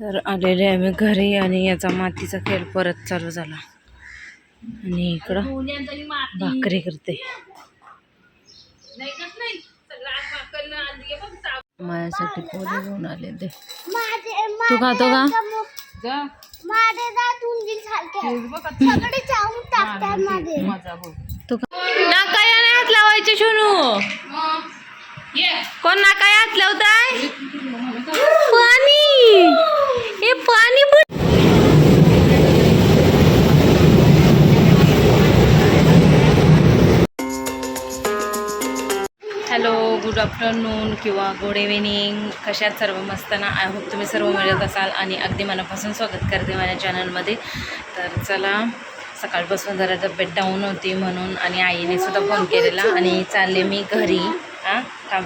तर आलेले आहे मी घरी आणि याचा मातीचा खेळ परत चालू झाला. आणि इकडं भाकरी करते. माझ्यासाठी पोहे घेऊन आले ते. तू खातो का? तू. नाकाया हात लावायचे शोनू. कोण नाकाया हात लावताय? पाणी. पाणी पण हॅलो गुड आफ्टरनून किंवा गुड इव्हिनिंग कशात सर्व? मस्त ना? आय होप तुम्ही सर्व मिळत असाल आणि अगदी मनापासून स्वागत करते माझ्या चॅनलमध्ये तर चला सकाळपासून जरा तब्येत डाऊन होती म्हणून आणि आईने सुद्धा फोन केलेला आणि चालले मी घरी. हां काम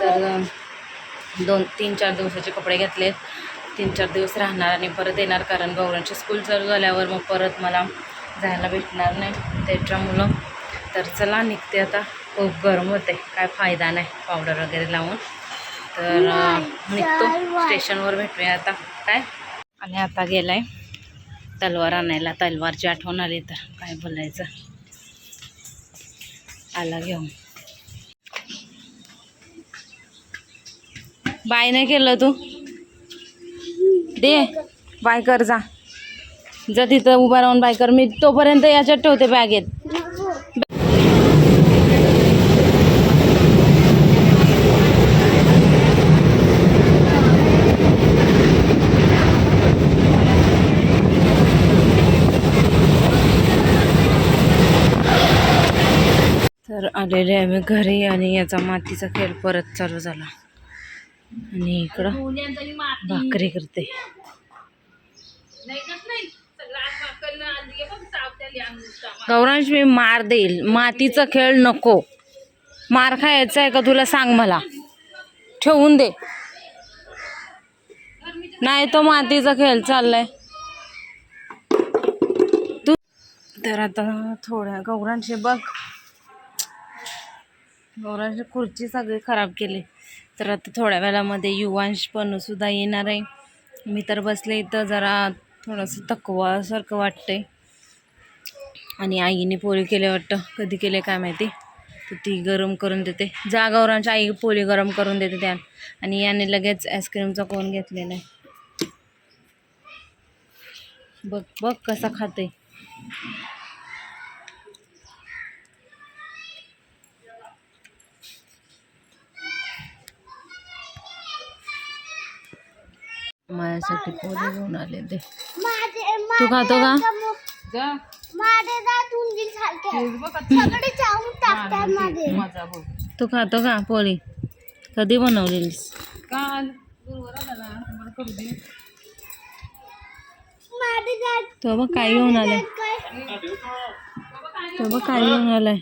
तर दोन तीन चार दिवसाचे कपडे घेतलेत. तीन चार दिवस राहणार आणि परत येणार कारण गौरांची स्कूल चालू झाल्यावर मग परत मला जायला भेटणार नाही. त्याच्यामुळं तर चला निघते आता. खूप गरम होते काय फायदा नाही पावडर वगैरे लावून. तर निघतो. स्टेशनवर भेटूया आता. काय? आणि आता गेलाय तलवार आणायला. तलवारची आठवण आली तर काय बोलायचं? आला घेऊन. बाय नाही केलं तू? दे. बाय कर जा. जा तिथं उभा राहून बाय कर. मी तोपर्यंत याच्यात ठेवते बॅगेत. तर आलेले आम्ही घरी आणि याचा मातीचा खेळ परत चालू झाला. आणि इकडं भाकरी करते. गौरांश मी मार देईल. मातीचा खेळ नको. मार खायचा आहे का तुला सांग मला. ठेवून दे. नाही तो मातीचा खेळ चाललाय. तू तर आता थोड्या गौरांशी बघ. गौरांशी खुर्ची सगळी खराब केली. तर आता थोड्या वेळामध्ये युवांश पणसुद्धा येणार आहे. मी तर बसले इथं जरा थोडंसं थकवासारखं वाटतंय. आणि आईने पोळी केले वाटतं. कधी केले काय माहिती? तर ती गरम करून देते. जागावरांची आई पोळी गरम करून देते त्या आणि याने लगेच आईस्क्रीमचा कोण घेतलेला आहे? बघ बघ कसा खाते माझ्यासाठी पोळी घेऊन आले ते तू खातो का तू खातो का पोळी कधी बनवलेलीस तो बघ काय घेऊन आलाय. तो बघ काय घेऊन आलाय.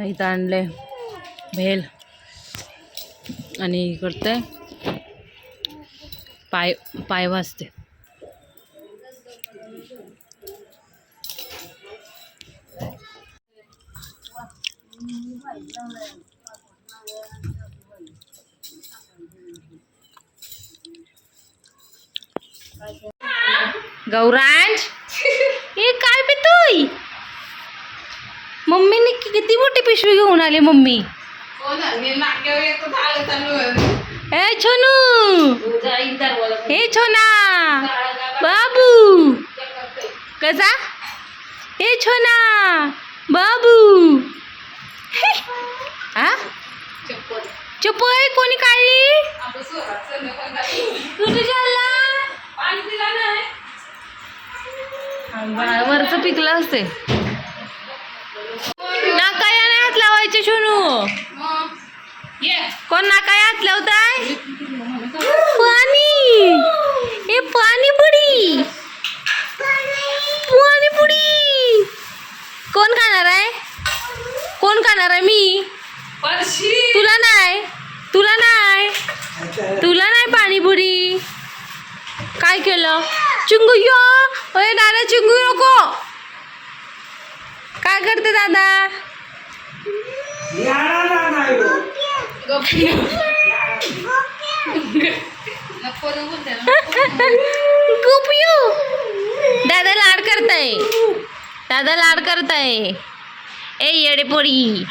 इथं आणलंय भेल. आणि करते पाय पाय वाजते. गौरांज हे काय पितोय मम्मीने कि- किती मोठी पिशवी घेऊन आली मम्मी? ए छोनू! हे छोना! बाबू! कसा? हे छोना! बाबू! हा चपय कोणी काढली? वरच पिकलं असते. नाकाया नाही हात लावायचे छोनू. कोण नाकाया हात लावताय? पाणी. हे पाणी पुडी पाणी पुडी कोण खाणार आहे? कोण खाणार आहे मी? तुला नाही. तुला नाही. तुला नाही पाणीपुरी. काय केलं? चिंगू यो. अरे दादा चिंगू नको. काय करते दादा. गुपियू. दादा लाड करताय. दादा लाड करताय. ए येडे पोरी.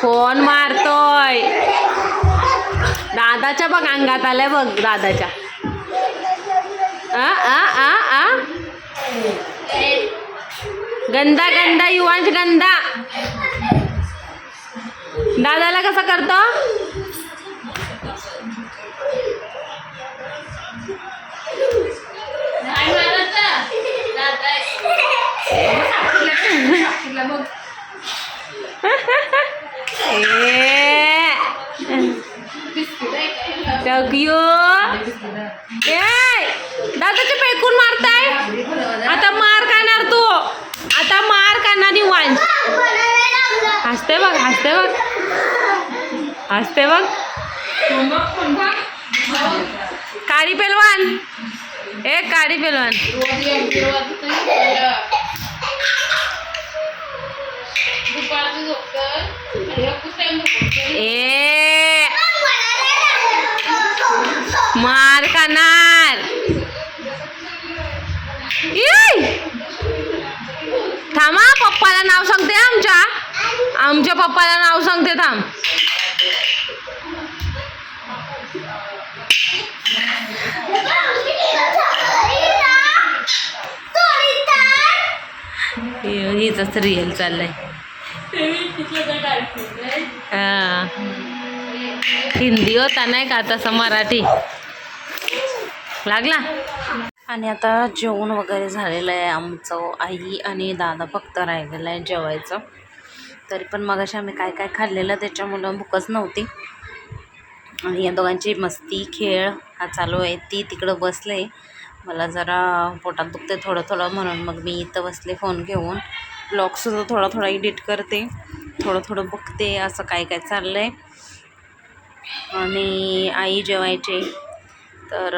कोण मारतोय. दादाच्या बघ अंगात आलाय बघ दादाच्या. आ आ आ आ गंदा गंदा युवांश गंदा. दादाला कसा करतो ए टक्यू ए दादाचे पेकून मारताय आता मार खाणार तू आता मार खाणार निवांत हसते बघ हसते बघ हसते बघ. काळी पेलवान. ए काळी पेलवान. ए. मार खाणार. थांबा पप्पाला नाव सांगते आमच्या. आमच्या पप्पाला नाव सांगते थांब. हिच रिअल चाललं हा. हिंदी होता नाही का तसं मराठी? लागला? आणि आता जेवण वगैरे झालेलं आहे आमचं. आई आणि दादा फक्त राहिलेलं आहे जेवायचं. तरी पण मगाशी आम्ही काय काय खाल्लेलं त्याच्यामुळं भूकच नव्हती. आणि या दोघांची मस्ती खेळ हा चालू आहे. ती तिकडं बसले. मला जरा पोटात दुखते थोडं थोडं म्हणून मग मी इथं बसले फोन घेऊन. ब्लॉगसुद्धा थोडा थोडा एडिट करते. थोडं थोडं बघते असं काय काय चाललं आहे आणि आई जेवायचे. तर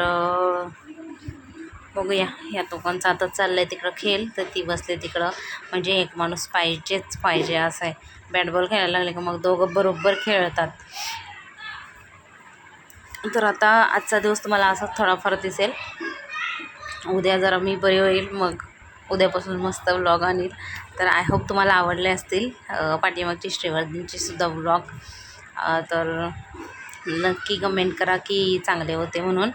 बघूया. या दोघांचं आता चाललं आहे तिकडं खेळ. तर ती बसले तिकडं. म्हणजे एक माणूस पाहिजेच पाहिजे असं आहे. बॅट बॉल खेळायला लागले का मग दोघं बरोबर खेळतात. तर आता आजचा दिवस तुम्हाला असाच थोडाफार दिसेल. उद्या जरा मी बरी होईल. मग उद्यापासून मस्त व्लॉग आणील तर आय होप तुम्हाला आवडले असतील पाठीमागची श्रीवर्धनची सुद्धा व्लॉग तर नक्की कमेंट करा की चांगले होते म्हणून.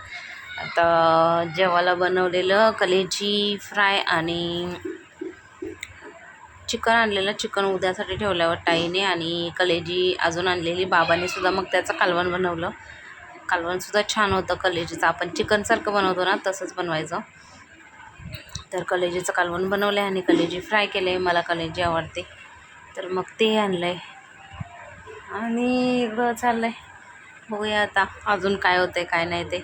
आता जेवायला बनवलेलं कलेजी फ्राय आणि चिकन आणलेलं चिकन उद्यासाठी ठेवल्यावर ताईने आणि कलेजी अजून आणलेली बाबाने सुद्धा मग त्याचं कालवण बनवलं. कालवणसुद्धा छान होतं कलेजीचं. आपण चिकनसारखं बनवतो ना तसंच बनवायचं. तर कलेजीचं कालवण बनवलं आहे आणि कलेजी फ्राय केलं आहे मला कलेजी आवडते. तर मग ते आणलं आहे आणि इकडं चाललं आहे बघूया आता अजून काय होतं आहे काय नाही ते.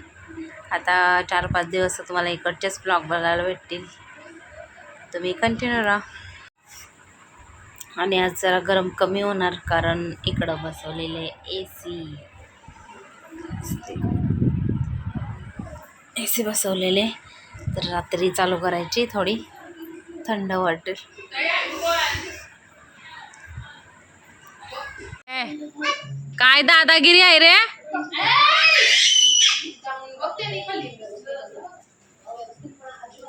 आता चार पाच दिवस तुम्हाला इकडचेच ब्लॉग बघायला भेटतील. तुम्ही कंटिन्यू राहा. आणि आज जरा गरम कमी होणार कारण इकडं बसवलेले ए सी ए सी बसवलेले. तर रात्री चालू करायची थोडी थंड वाटेल. काय दादागिरी आहे रे?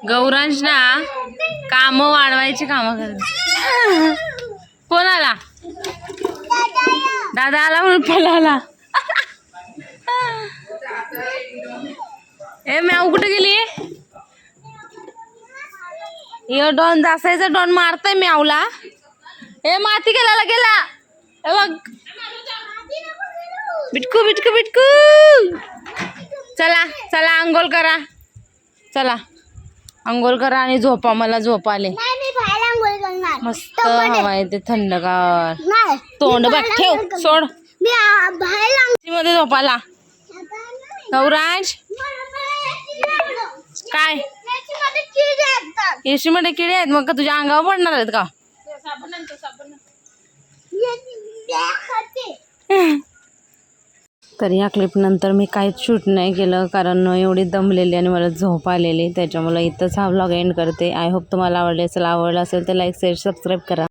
गौरांश ना काम वाढवायची कामं करते. कोण आला? दादा आला म्हणून पळाला ए मॅव कुठे गेली? यो डॉन दासायचा डॉन मारतय म्यावला ए माती गेला गेला. ए बघ. बिटकू बिटकू बिटकू. चला चला आंघोळ करा. चला. आंघोळ करा आणि झोपा मला झोप आले. मी मस्त हवा आहे ते थंडगार तोंड बघ ठेव सोड. मी मध्ये झोपाला. गौरांश काय? याच्यामध्ये किडे मध्ये किडे आहेत मग का तुझ्या अंगावर पडणार आहेत का? तर या क्लिपनंतर मी काहीच शूट नाही केलं कारण एवढी दमलेली आणि मला झोप आलेली त्याच्यामुळे इथंच हा व्लॉग एंड करते. आय होप तुम्हाला आवडले असेल आवडलं असेल तर लाईक शेअर सबस्क्राईब करा.